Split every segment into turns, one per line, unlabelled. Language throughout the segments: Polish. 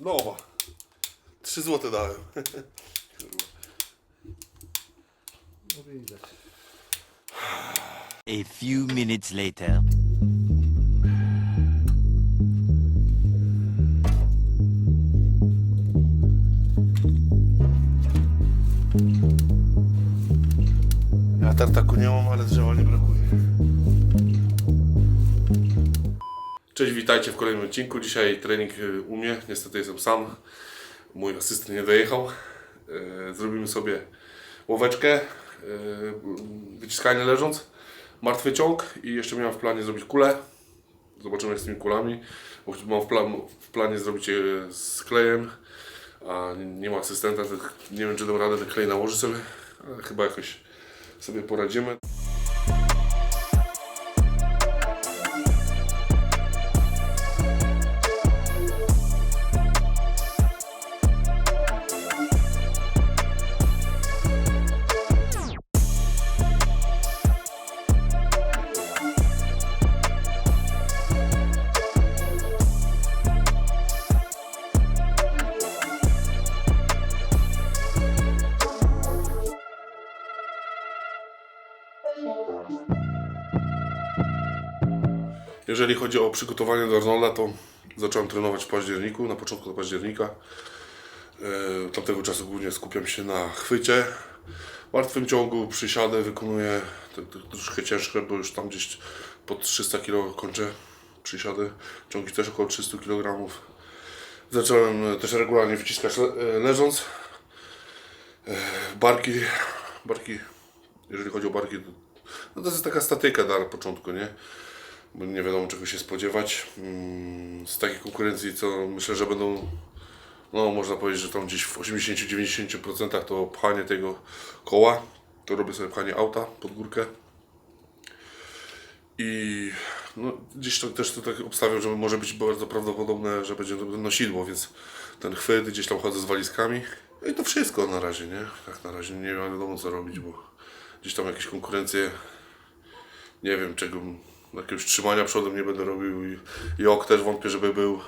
Nowa. 3 złote dałem.
No widać.
A few minutes later.
Cześć, witajcie w kolejnym odcinku. Dzisiaj trening y, u mnie. Niestety jestem sam. Mój asystent nie dojechał. Y, Zrobimy sobie łoweczkę, y, wyciskanie leżąc, martwy ciąg i jeszcze miałem w planie zrobić kulę. Zobaczymy jak z tymi kulami. Bo mam w, plan, w planie zrobić je z klejem, a nie, ma asystenta. to Nie wiem czy dam radę ten klej nałożyć sobie, ale chyba jakoś sobie poradzimy. Jeżeli chodzi o przygotowanie do Arnolda, to zacząłem trenować w październiku, na początku października. E, Od tamtego czasu głównie skupiam się na chwycie. W martwym ciągu przysiady wykonuję te, te, troszkę cięższe, bo już tam gdzieś pod 300 kg kończę przysiady. Ciągi też około 300 kg. Zacząłem też regularnie wyciskać le, e, leżąc. E, Barki, barki, jeżeli chodzi o barki, no to jest taka statyka na początku, nie? Bo nie wiadomo czego się spodziewać. Mm, Z takiej konkurencji, co myślę, że będą, no można powiedzieć, że tam gdzieś w 80-90% to pchanie tego koła, to robię sobie pchanie auta pod górkę. I no, gdzieś to też to tak obstawiam, że może być bardzo prawdopodobne, że będzie nosidło, więc ten chwyt gdzieś tam chodzę z walizkami. No i to wszystko na razie, nie? Tak na razie nie wiadomo co robić, bo gdzieś tam jakieś konkurencje nie wiem czego, jakiegoś trzymania przodem nie będę robił i, i ok też wątpię, żeby był.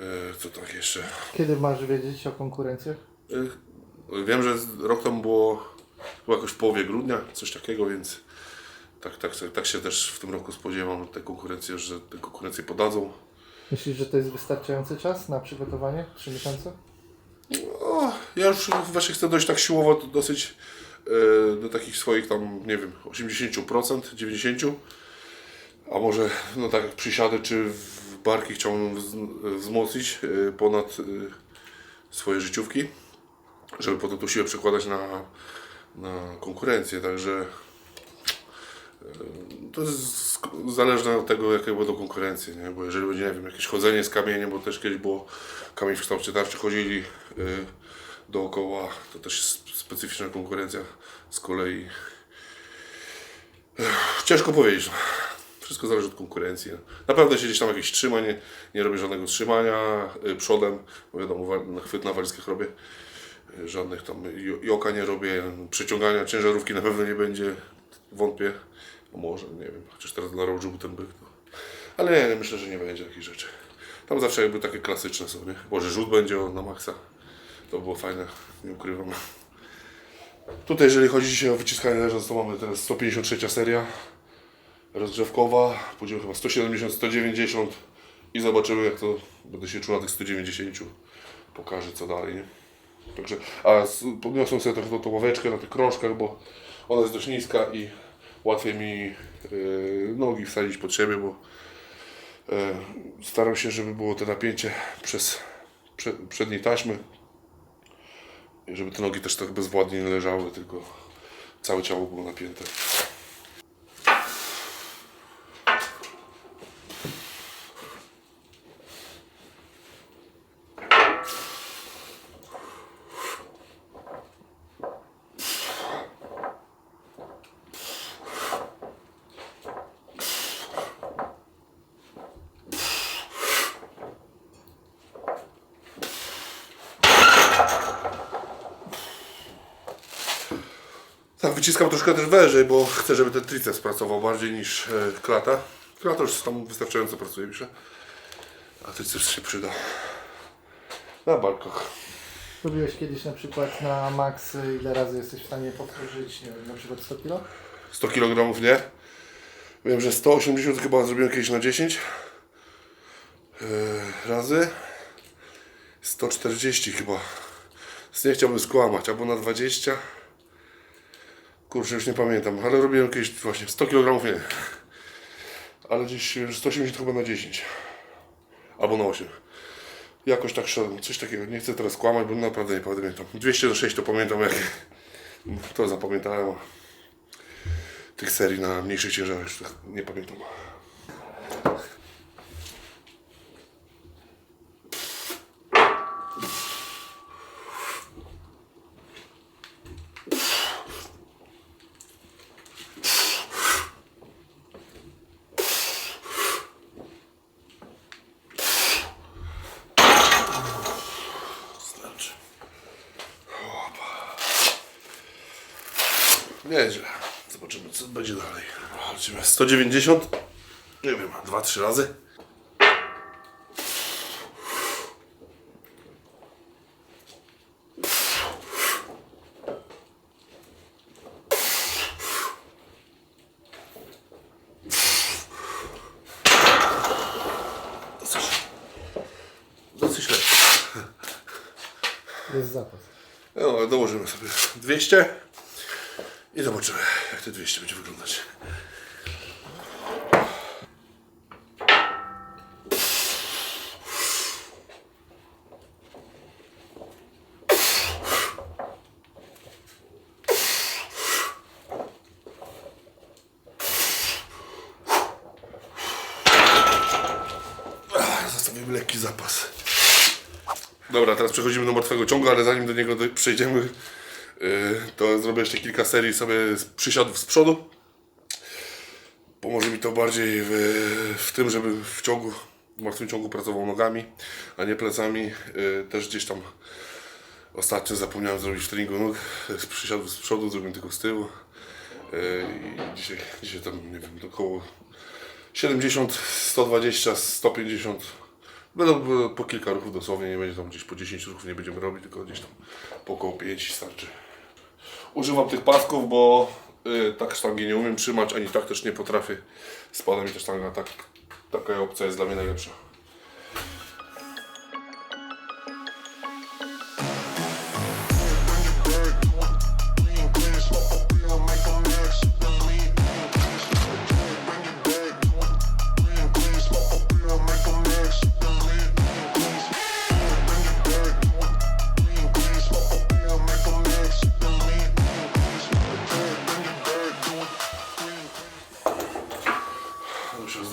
E, co tak jeszcze?
Kiedy masz wiedzieć o konkurencjach?
E, wiem, że rok temu było, było jakoś w połowie grudnia, coś takiego, więc tak, tak, sobie- tak się też w tym roku spodziewam te konkurencje, że te konkurencje podadzą.
Myślisz, że to jest wystarczający czas na przygotowanie? Trzy miesiące?
O, ja już właśnie chcę dojść tak siłowo to dosyć do takich swoich tam, nie wiem, 80%, 90%. A może no tak przysiady czy barki chciałbym wz- wzmocnić e, ponad e, swoje życiówki, żeby potem tą siłę przekładać na, na konkurencję, także e, to jest zależne od tego, jakie będą konkurencje, nie? bo jeżeli będzie, nie wiem, jakieś chodzenie z kamieniem, bo też kiedyś było kamień w kształcie tarczy, chodzili y, dookoła, to też jest specyficzna konkurencja z kolei. Ciężko powiedzieć. Wszystko zależy od konkurencji. Na pewno się gdzieś tam jakieś trzyma, nie, nie robię żadnego trzymania y, przodem, bo wiadomo, na chwyt na walizkach robię. Y, Żadnych tam jo- joka nie robię, przeciągania ciężarówki na pewno nie będzie, wątpię. A może, nie wiem, chociaż teraz dla rożu ten byk. To... Ale nie, myślę, że nie będzie takich rzeczy. Tam zawsze jakby takie klasyczne są, nie? Może rzut będzie na maksa. To było fajne, nie ukrywam. Tutaj jeżeli chodzi o wyciskanie leżąc, to mamy teraz 153 seria rozgrzewkowa. Pójdziemy chyba 170, 190 i zobaczymy jak to będę się czuł na tych 190. Pokażę co dalej, nie? Także, a podniosłem sobie trochę tą ławeczkę na tych krążkach, bo ona jest dość niska i łatwiej mi yy, nogi wsadzić pod siebie, bo E, Staram się, żeby było to napięcie przez prze, przedniej taśmy. Żeby te nogi też tak bezwładnie nie leżały, tylko całe ciało było napięte. Tak, wyciskam troszkę też wyżej, bo chcę, żeby ten triceps pracował bardziej niż e, klata. Klata już tam wystarczająco pracuje, myślę. A triceps się przyda. Na barkach.
Robiłeś kiedyś na przykład na max, ile razy jesteś w stanie powtórzyć, nie wiem, na przykład 100 kilo?
100 kg nie. Wiem, że 180 chyba zrobiłem kiedyś na 10 yy, razy. 140 chyba. Więc Nie chciałbym skłamać, albo na 20. Kurczę, już nie pamiętam, ale robiłem kiedyś właśnie 100 kg nie. Ale gdzieś wiem, że 180 chyba na 10. Albo na 8. Jakoś tak szedłem, coś takiego. Nie chcę teraz kłamać, bo naprawdę nie pamiętam. 200 do 6 to pamiętam jak. To zapamiętałem. tych serii na mniejszych ciężarach już tak nie pamiętam. Starczy. Nieźle. Zobaczymy, co będzie dalej. Zobaczymy. 190. Nie wiem, 2-3 razy. Dosyć. Lekko.
Jest zapas.
No, dołożymy sobie 200 i zobaczymy, jak te 200 będzie wyglądać. Dobra, teraz przechodzimy do martwego ciągu, ale zanim do niego przejdziemy, yy, to zrobię jeszcze kilka serii sobie przysiadów z przodu. Pomoże mi to bardziej w, w tym, żeby w ciągu, w martwym ciągu pracował nogami, a nie plecami. Yy, też gdzieś tam ostatnio zapomniałem zrobić w treningu nóg z przysiadów z przodu, zrobiłem tylko z tyłu. Yy, I dzisiaj, dzisiaj tam, nie wiem, około 70, 120, 150. Będą po kilka ruchów dosłownie, nie będzie tam gdzieś po 10 ruchów nie będziemy robić, tylko gdzieś tam po około 5 starczy. Używam tych pasków, bo y, tak sztangi nie umiem trzymać, ani tak też nie potrafię. Spada mi ta sztanga, tak, taka opcja jest dla mnie najlepsza.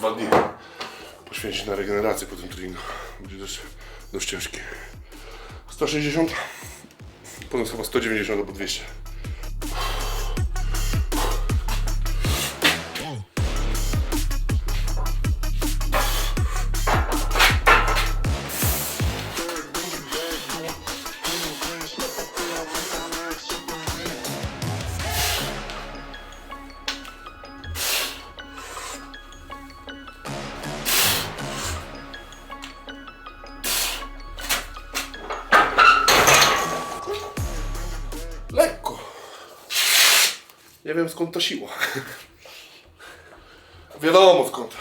Dwa dni poświęcić na regenerację po tym treningu. Będzie też dość ciężki. 160, potem chyba 190 albo 200. Ta siła. Wiadomo skąd.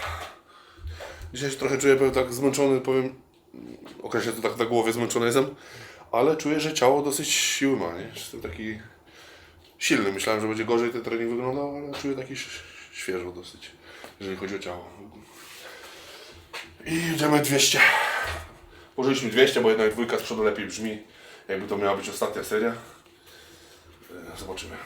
Dzisiaj się trochę czuję tak zmęczony, powiem, określę to tak na głowie zmęczony jestem, ale czuję, że ciało dosyć siły ma, nie? Jestem taki silny. Myślałem, że będzie gorzej ten trening wyglądał, ale czuję taki świeżo dosyć, jeżeli chodzi o ciało. I idziemy 200. Pożyliśmy 200, bo jednak dwójka z przodu lepiej brzmi, jakby to miała być ostatnia seria. E, Zobaczymy.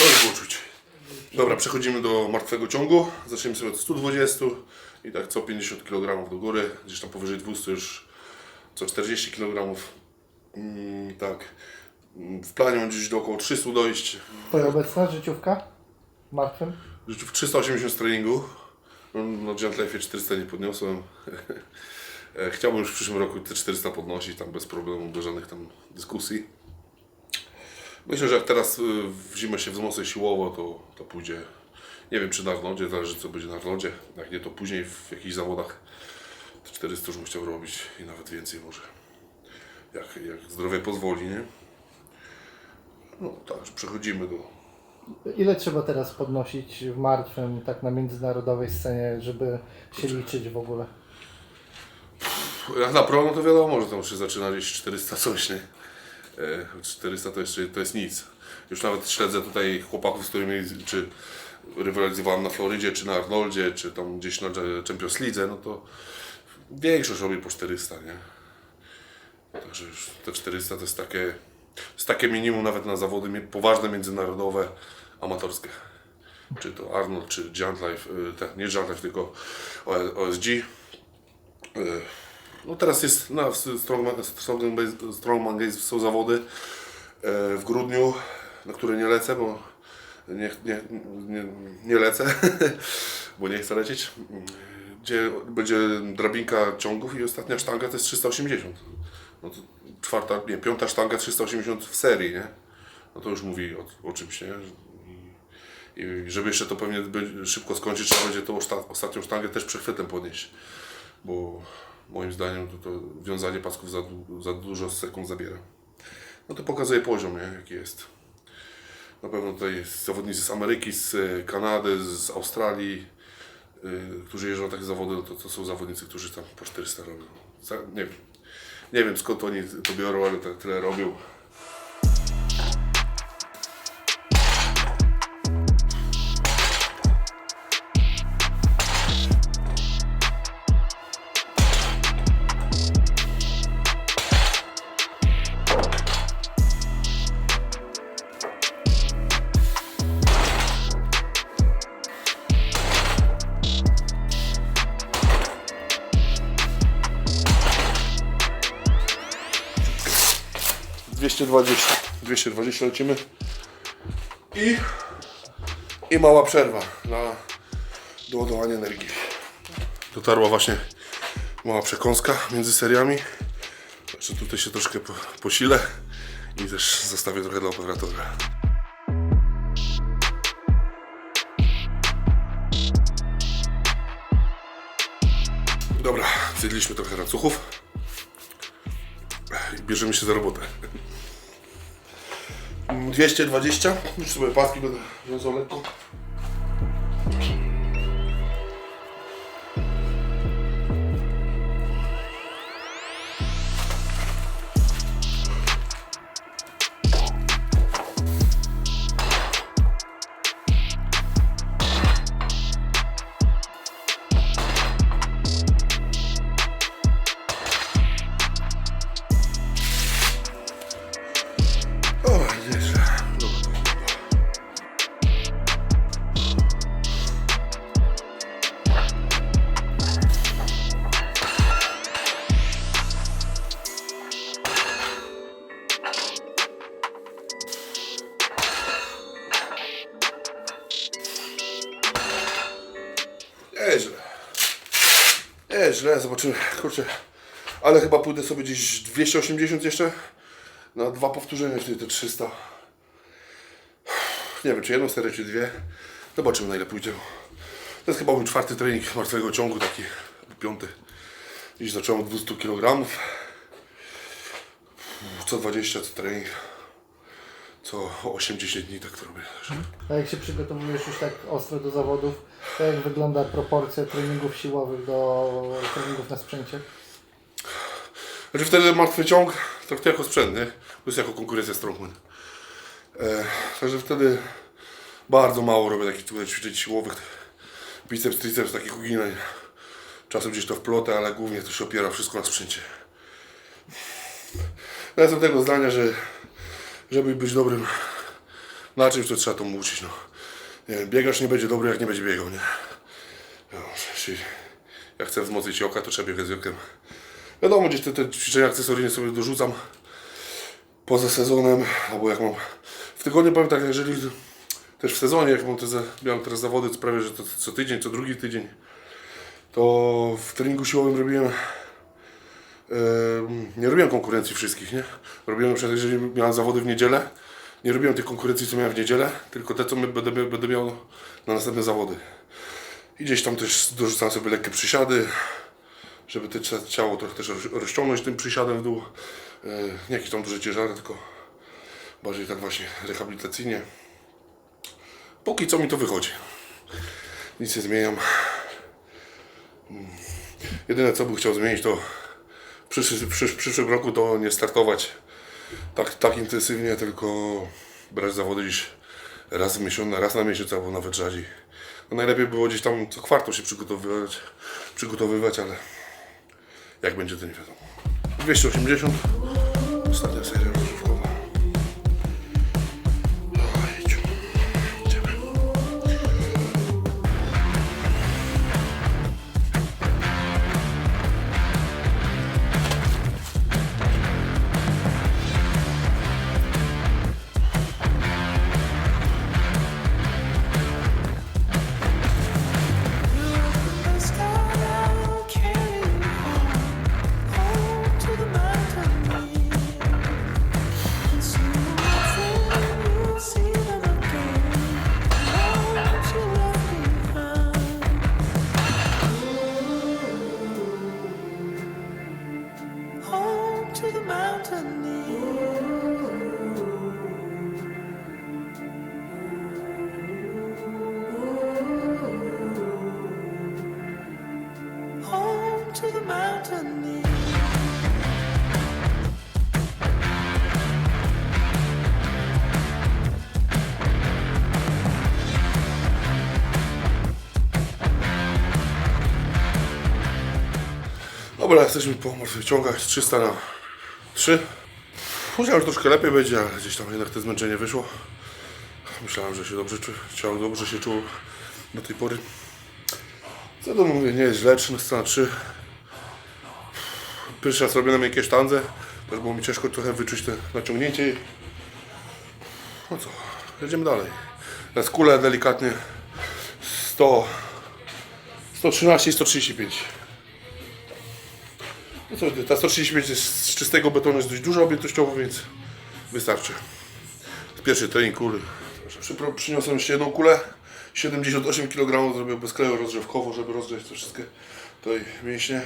To już było czuć. Dobra, przechodzimy do martwego ciągu. Zaczniemy sobie od 120 i tak co 50 kg do góry. Gdzieś tam powyżej 200 już co 40 kg. Mm, tak. Mm, W planie gdzieś do około 300 dojść.
Twoja obecna życiówka? martwym?
W 380 z treningu. No, Na Gentlefie 400 nie podniosłem. E, Chciałbym już w przyszłym roku te 400 podnosić, tam bez problemu, bez żadnych tam dyskusji. Myślę, że jak teraz y, w zimę się wzmocnię siłowo, to, to pójdzie. Nie wiem czy na Arnoldzie, zależy co będzie na Arnoldzie. Jak nie, to później w jakichś zawodach te 400 już bym chciał robić i nawet więcej może. Jak, jak zdrowie pozwoli, nie? No tak, przechodzimy do,
Ile trzeba teraz podnosić w martwym, tak na międzynarodowej scenie, żeby się liczyć w ogóle?
Jak na pro, no to wiadomo, że tam się zaczyna gdzieś 400 coś, nie? E, 400 to jeszcze to jest nic. Już nawet śledzę tutaj chłopaków, z którymi czy rywalizowałem na Florydzie, czy na Arnoldzie, czy tam gdzieś na Champions League, no to większość robi po 400, nie? Także już te 400 to jest takie, jest takie minimum nawet na zawody poważne, międzynarodowe, amatorskie. Czy to Arnold, czy Giant Life, y, te, nie Giant Life, tylko OSG. No teraz jest na w Strongman, Strongman, Games są zawody e, w grudniu, na które nie lecę, bo nie, nie, nie, nie lecę, bo nie chcę lecieć. Gdzie będzie drabinka ciągów i ostatnia sztanga to jest 380. No to czwarta, nie, piąta sztanga 380 w serii, nie? No to już mówi o, o czymś, nie? I, żeby jeszcze to pewnie szybko skończyć, trzeba będzie tą osta- ostatnią sztangę też przechwytem podnieść bo moim zdaniem to, to wiązanie pasków za, za dużo sekund zabiera. No to pokazuje poziom, nie, jaki jest. Na pewno tutaj zawodnicy z Ameryki, z e, Kanady, z Australii, y, którzy jeżdżą na takie zawody, no to, to są zawodnicy, którzy tam po 400 robią. Za, nie. Nie wiem skąd oni to biorą, ale tak tyle robią. Dwieście dwadzieścia. 220 lecimy. I, I mała przerwa na doładowanie energii. Dotarła właśnie mała przekąska między seriami. Także tutaj się troszkę po, posilę i też zostawię trochę dla operatora. Dobra, zjedliśmy trochę racuchów i bierzemy się za robotę. 220, już sobie paski będę wiązał lekko. Nieźle. Nieźle, zobaczymy. Kurczę. Ale chyba pójdę sobie gdzieś 280 jeszcze na dwa powtórzenia, wtedy te 300. Nie wiem, czy jedną serię, czy dwie. Zobaczymy, na ile pójdzie. To jest chyba mój czwarty trening martwego ciągu, taki piąty. Dziś zacząłem od 200 kg. Co 20 co trening. Co 80 dni tak to robię.
A jak się przygotowujesz już tak ostro do zawodów, to jak wygląda proporcja treningów siłowych do treningów na sprzęcie?
Znaczy wtedy martwy ciąg traktuję jako sprzęt, nie? Jest jako konkurencja strongman. E, także wtedy bardzo mało robię takich tutaj ćwiczeń siłowych. Biceps, triceps, takich uginań. Czasem gdzieś to w plotę, ale głównie to się opiera wszystko na sprzęcie. Ja jestem tego zdania, że żeby być dobrym na czymś, to trzeba to uczyć, no. Nie wiem, biegacz nie będzie dobry, jak nie będzie biegał, nie? No, jeśli jak chcę wzmocnić oka, to trzeba biegać z okiem. Wiadomo, gdzieś te, te ćwiczenia akcesoryjne sobie dorzucam poza sezonem, albo jak mam w tygodniu powiem tak, jeżeli też w sezonie, jak mam te, miałem teraz zawody, co prawie, że to co tydzień, co drugi tydzień, to w treningu siłowym robiłem em, nie robiłem konkurencji wszystkich, nie? Robiłem jeżeli miałem zawody w niedzielę, nie robiłem tych konkurencji, co miałem w niedzielę, tylko te, co będę, będę miał na następne zawody. I gdzieś tam też dorzucałem sobie lekkie przysiady, żeby te cia- ciało trochę też roz- rozciągnąć tym przysiadem w dół. E, Nie jakieś tam duże ciężary, tylko bardziej tak właśnie rehabilitacyjnie. Póki co mi to wychodzi. Nic nie zmieniam. Mm. Jedyne co bym chciał zmienić to w przyszły, przysz, przyszłym roku to nie startować tak, tak intensywnie, tylko brać zawody gdzieś raz w miesiąc, raz na miesiąc albo nawet rzadziej. No najlepiej było gdzieś tam co kwartał się przygotowywać, przygotowywać, ale jak będzie to nie wiadomo. 280 Ostatnia seria Dobra, jesteśmy po martwych ciągach 300 na 3. Myślałem, że troszkę lepiej będzie, ale gdzieś tam jednak to zmęczenie wyszło. Myślałem, że się dobrze czu, ciało dobrze się czuło do tej pory. Co to mówię, nie jest źle, 13 na 3. Pierwszy raz robię na miękkiej sztandze, też było mi ciężko trochę wyczuć te naciągnięcie. No co, jedziemy dalej. Teraz kulę delikatnie 100, 113 i 135. No co, ta 135 jest z czystego betonu jest dość dużo objętościowo, więc wystarczy. Pierwszy trening. Przypro- Przyniosłem jeszcze jedną kulę. 78 kg zrobię bez kleju rozgrzewkowo, żeby rozgrzać te wszystkie tutaj mięśnie,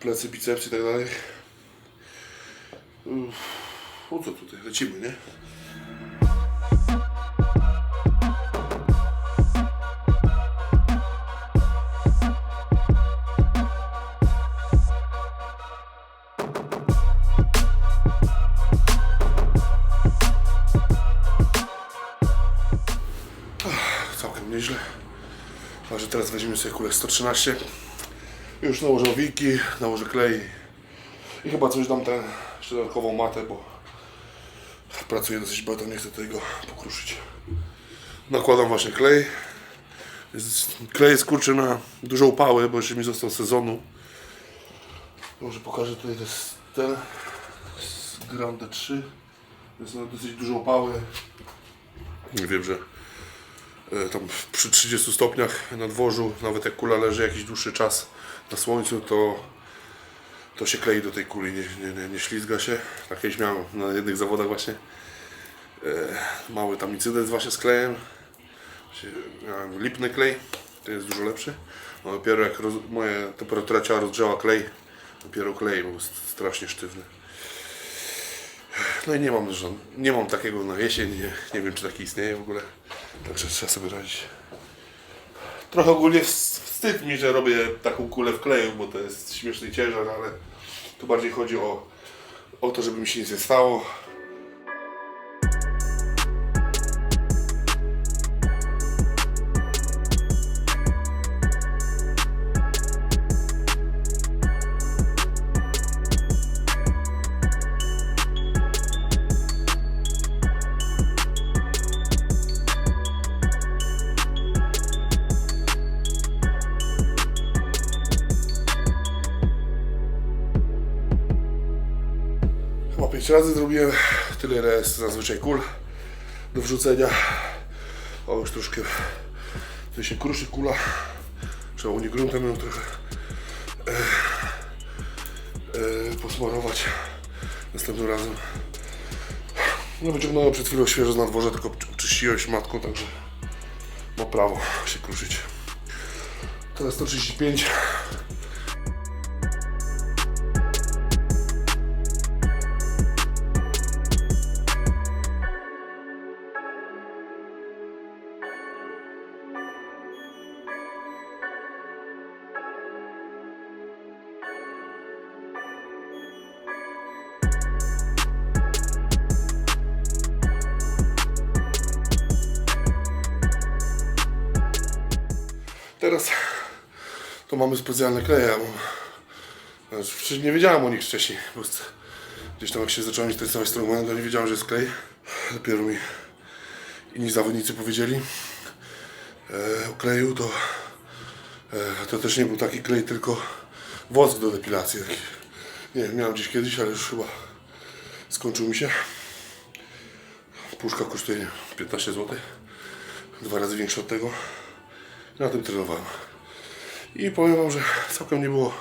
plecy, bicepsy i tak dalej. Uff, O co tutaj? Lecimy, nie? Teraz weźmiemy sobie kulę 113. Już nałożę owiki, nałożę klej. I chyba coś dam ten, jeszcze dodatkową matę, bo pracuję dosyć bardzo, nie chcę tego pokruszyć. Nakładam właśnie klej. Klej jest kurczę na dużą pałę, bo jeszcze mi został sezonu. Może pokażę tutaj, to jest ten z Grande 3. Jest na dosyć dużą pałę. Nie wiem, że tam przy 30 stopniach na dworzu, nawet jak kula leży jakiś dłuższy czas na słońcu, to, to się klei do tej kuli, nie, nie, nie, nie ślizga się. Tak kiedyś miałem na jednych zawodach właśnie e, mały tam incydent właśnie z klejem. Miałem lipny klej, ten jest dużo lepszy. No dopiero jak roz, moja temperatura ciała rozgrzała klej, dopiero klej był st- strasznie sztywny. No i nie mam, żon- nie mam takiego na jesień, nie, nie wiem czy taki istnieje w ogóle. Także trzeba sobie radzić. Trochę ogólnie wst- wstyd mi, że robię taką kulę w kleju, bo to jest śmieszny ciężar, ale tu bardziej chodzi o, o to, żeby mi się nic nie stało. 5 razy zrobiłem, tyle ile jest zazwyczaj kul do wrzucenia. O, już troszkę tutaj się kruszy kula. Trzeba u gruntem ją trochę e, e, posmarować następnym razem. No wyciągnąłem przed chwilą świeżo z nadworza, tylko czyściłem matką, także ma prawo się kruszyć. Teraz 135. specjalne kleje. Mam, znaczy, nie wiedziałem o nich wcześniej. Po prostu gdzieś tam jak się zacząłem interesować strongmanem, to nie wiedziałem, że jest klej. Dopiero mi inni zawodnicy powiedzieli e, o kleju, to e, to też nie był taki klej, tylko wosk do depilacji. Taki. Nie wiem, miałem gdzieś kiedyś, ale już chyba skończył mi się. Puszka kosztuje nie wiem, 15 zł. Dwa razy większa od tego. Na tym trenowałem. I powiem Wam, że całkiem nie było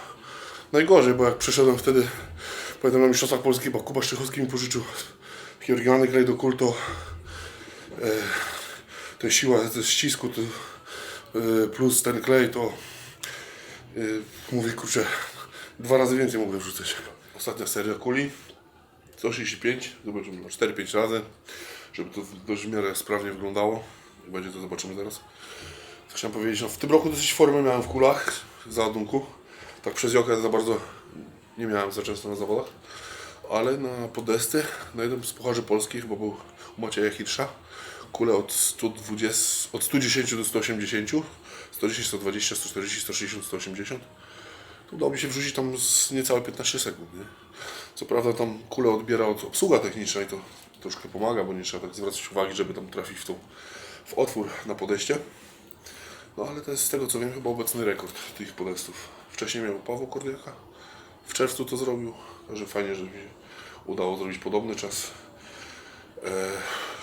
najgorzej, bo jak przeszedłem wtedy, pamiętam na Mistrzostwach Polskich, bo Kuba Szczechowski mi pożyczył taki oryginalny klej do kultu. E, to siła ze ścisku e, plus ten klej to e, mówię kurczę, dwa razy więcej mogłem wrzucać. Ostatnia seria kuli 135, zobaczymy no 4-5 razy, żeby to dość w miarę sprawnie wyglądało. Będzie to zobaczymy zaraz. Chciałem powiedzieć, no w tym roku dosyć formy miałem w kulach w załadunku. Tak przez jokę za bardzo nie miałem za często na zawodach. Ale na podesty, na jednym z pucharzy polskich, bo był u Macieja Hirsza, kule od 120, od 110 do 180, 110, 120, 140, 160, 180. To udało mi się wrzucić tam z niecałe 15 sekund. Nie? Co prawda tam kulę odbiera od obsługa techniczna i to troszkę pomaga, bo nie trzeba tak zwracać uwagi, żeby tam trafić w, tą, w otwór na podejście. No ale to jest z tego co wiem chyba obecny rekord tych podestów. Wcześniej miał Paweł Kordiaka. W czerwcu to zrobił. Także fajnie, że mi się udało zrobić podobny czas. E,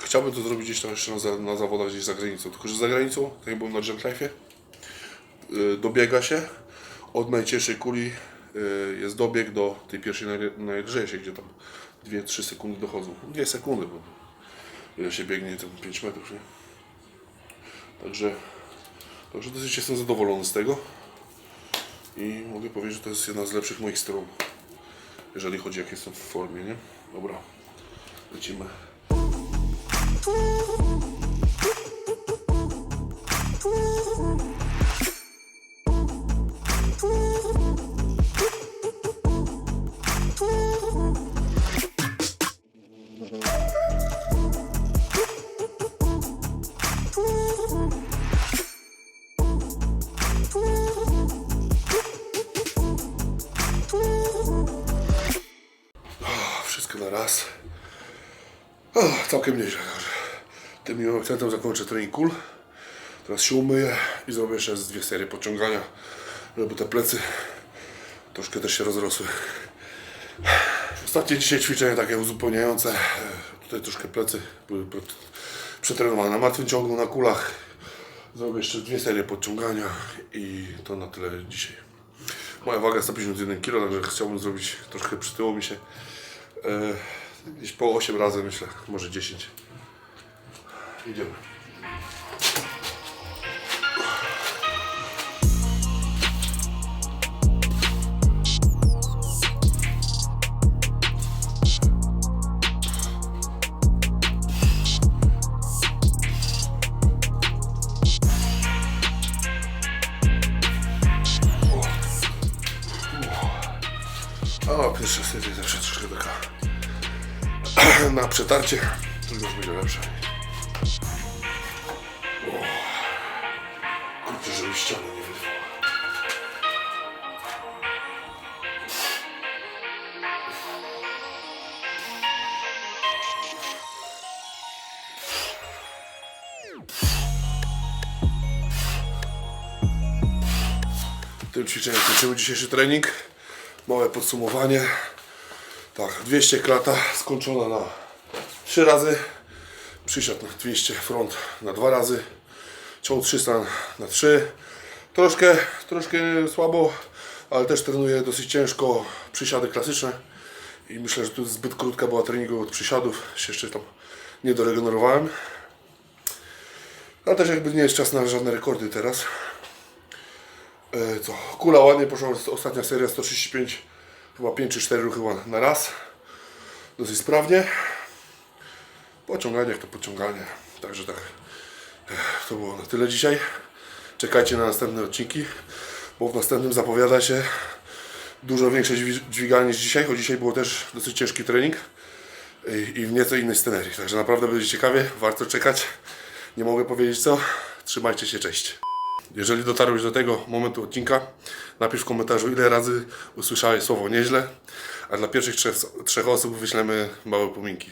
chciałbym to zrobić gdzieś tam jeszcze na, na zawodach gdzieś za granicą. Tylko, że za granicą, tak jak byłem na Gentlife'ie, e, dobiega się od najcięższej kuli e, jest dobieg do tej pierwszej naj- najlżejszej, gdzie tam 2-3 sekundy dochodzą. 2 sekundy, bo ile się biegnie, tam 5 metrów, nie? Także Także dosyć jestem zadowolony z tego i mogę powiedzieć, że to jest jedna z lepszych moich stron, jeżeli chodzi jak jestem w formie, nie? Dobra, lecimy. Raz. O, całkiem nieźle. Także tym miłym akcentem zakończę trening kul. Teraz się umyję i zrobię jeszcze z dwie serie podciągania, żeby te plecy troszkę też się rozrosły. Ostatnie dzisiaj ćwiczenie takie uzupełniające. Tutaj troszkę plecy były przetrenowane na martwym ciągu, na kulach. Zrobię jeszcze dwie serie podciągania i to na tyle dzisiaj. Moja waga 151 kg, także chciałbym zrobić troszkę przytyło mi się. E, gdzieś po 8 razy myślę, może 10. Idziemy. O, pierwsza seria zawsze troszkę taka na przetarcie, to już będzie lepsze. Kurczę, żeby ściany nie wyrwało. Tym ćwiczeniem kończymy dzisiejszy trening. Małe podsumowanie. Tak, 200 klata skończona na 3 razy. Przysiad na 200 front na 2 razy. ciąg 300 na 3. Troszkę, troszkę słabo, ale też trenuję dosyć ciężko przysiady klasyczne. I myślę, że tu zbyt krótka była treningu od przysiadów. Się jeszcze tam nie doregenerowałem. Ale też jakby nie jest czas na żadne rekordy teraz. E, co? Kula ładnie poszła, ostatnia seria 135, chyba 5 czy 4 ruchy na raz. Dosyć sprawnie. Pociąganie jak to pociąganie. Także tak. Ech, To było na tyle dzisiaj. Czekajcie na następne odcinki, bo w następnym zapowiada się dużo większe dźwi- dźwiganie niż dzisiaj, choć dzisiaj było też dosyć ciężki trening i, i w nieco innej scenerii. Także naprawdę będzie ciekawie, warto czekać. Nie mogę powiedzieć co. Trzymajcie się, cześć. Jeżeli dotarłeś do tego momentu odcinka, napisz w komentarzu ile razy usłyszałeś słowo nieźle, a dla pierwszych trzech, trzech osób wyślemy małe pominki.